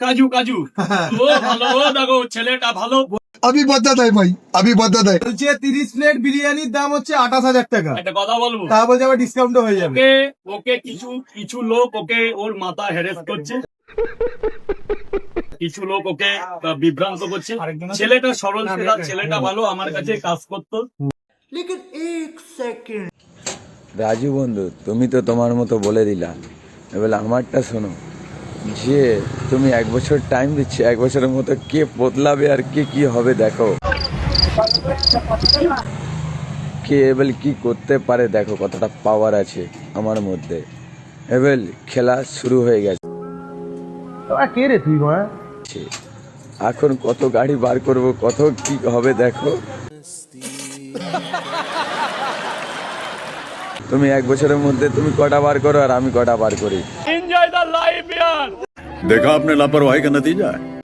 কাজু কাজু। দেখো ছেলেটা ভালো। আমি বদলা দেয় ভাই আমি বদলা দেয় বলছে তিরিশ প্লেট বিরিয়ানির দাম হচ্ছে আঠাশ হাজার টাকা। একটা কথা বলব? তা বলছে আমার ডিসকাউন্ট হয়ে যাবে। ওকে কিছু কিছু লোক ওকে ওর মাথা হ্যারেস করছে। কিছু লোক ওকে বিভ্রান্ত করছে। ছেলেটা সরল ছেলে ছেলেটা ভালো আমার কাছে কাজ করতো। লেকিন এক সেকেন্ড। রাজু বন্ধু তুমি তো তোমার মতো বলে দিলা। এবার আমারটা শোনো। যে তুমি এক বছর টাইম দিচ্ছে এক বছরের মতো কে বদলাবে আর কে কি হবে দেখো। কে এবার কি করতে পারে দেখো কতটা পাওয়ার আছে আমার মধ্যে। এবার খেলা শুরু হয়ে গেছে। কে রে তুই এখন কত গাড়ি বার করব কত কি হবে দেখো। তুমি এক বছরের মধ্যে তুমি কটা বার করো আর আমি কটা বার করি। भाई प्यार। देखा आपने लापरवाही का नतीजा है?